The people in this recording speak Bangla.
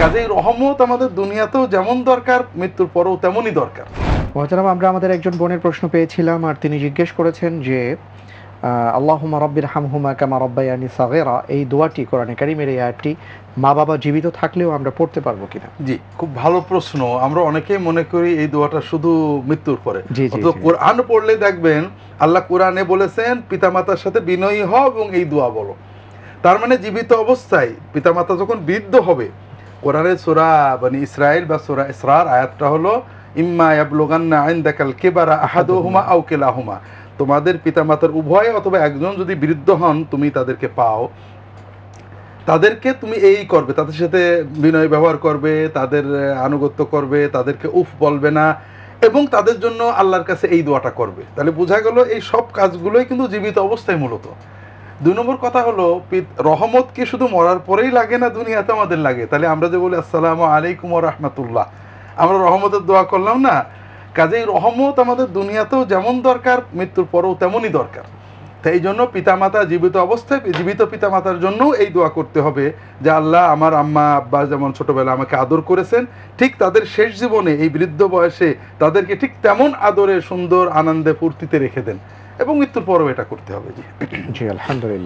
কাজেই রহমত আমাদের দুনিয়াতেও যেমন দরকার মৃত্যুর পরেও তেমনই দরকার। মহতারাম আমরা আমাদের একজন বোনের প্রশ্ন পেয়েছিলাম আর তিনি জিজ্ঞেস করেছেন যে আল্লাহুমা রব্বির হামহুমা কামা রব্বায়ানি সাগেরা এই দোয়াটি কোরআনে কারিমের এই আয়াতটি মা বাবা জীবিত থাকলেও আমরা পড়তে পারব কিনা? জি খুব ভালো প্রশ্ন। আমরা অনেকেই মনে করি এই দোয়াটা শুধু মৃত্যুর পরে। জি, জি, কোরআন পড়লে দেখবেন আল্লাহ কোরআনে বলেছেন পিতামাতার সাথে বিনয়ী হও এবং এই দোয়া বলো। তার মানে জীবিত অবস্থায় পিতামাতা যখন বৃদ্ধ হবে কোরআনের সুরা মানে ইসরায়েল বা সুরা ইসরার আয়াতটা হলো ইম্মা ইয়াবলুগান্না ইনদাকাল কিবারা আহাদুহুমা আও কিলাহুমা। তোমাদের পিতামাতার উভয় অথবা একজন যদি বৃদ্ধ হন তুমি তাদেরকে পাও। তাদেরকে তুমি এই করবে তাদের সাথে বিনয় ব্যবহার করবে তাদের আনুগত্য করবে তাদেরকে উফ বলবে না এবং তাদের জন্য আল্লাহর কাছে এই দোয়াটা করবে। তাহলে বোঝা গেল এই সব কাজগুলোই কিন্তু জীবিত অবস্থায় মূলত। দুই নম্বর কথা হলো রহমত কি শুধু মরার পরেই লাগে না দুনিয়াতে আমাদের লাগে? তাহলে আমরা যে বলি, আসসালামু আলাইকুম রহমতুল্লাহ। আমরা রহমতের দোয়া করলাম না? কাজেই রহমত আমাদের দুনিয়াতেও যেমন দরকার, মৃত্যুর পরেও তেমনই দরকার। তাই জন্য পিতামাতা জীবিত অবস্থায়, জীবিত পিতামাতার জন্য এই দোয়া করতে হবে যে, আল্লাহ আমার আম্মা, আব্বা যেমন ছোটবেলা আমাকে আদর করেছেন, ঠিক তাদের শেষ জীবনে এই বৃদ্ধ বয়সে তাদেরকে ঠিক তেমন আদরে, সুন্দর, আনন্দে, ফুর্তিতে রেখে দেন। এবং মৃত্যুর পরেও এটা করতে হবে। জি। জি আলহামদুলিল্লাহ।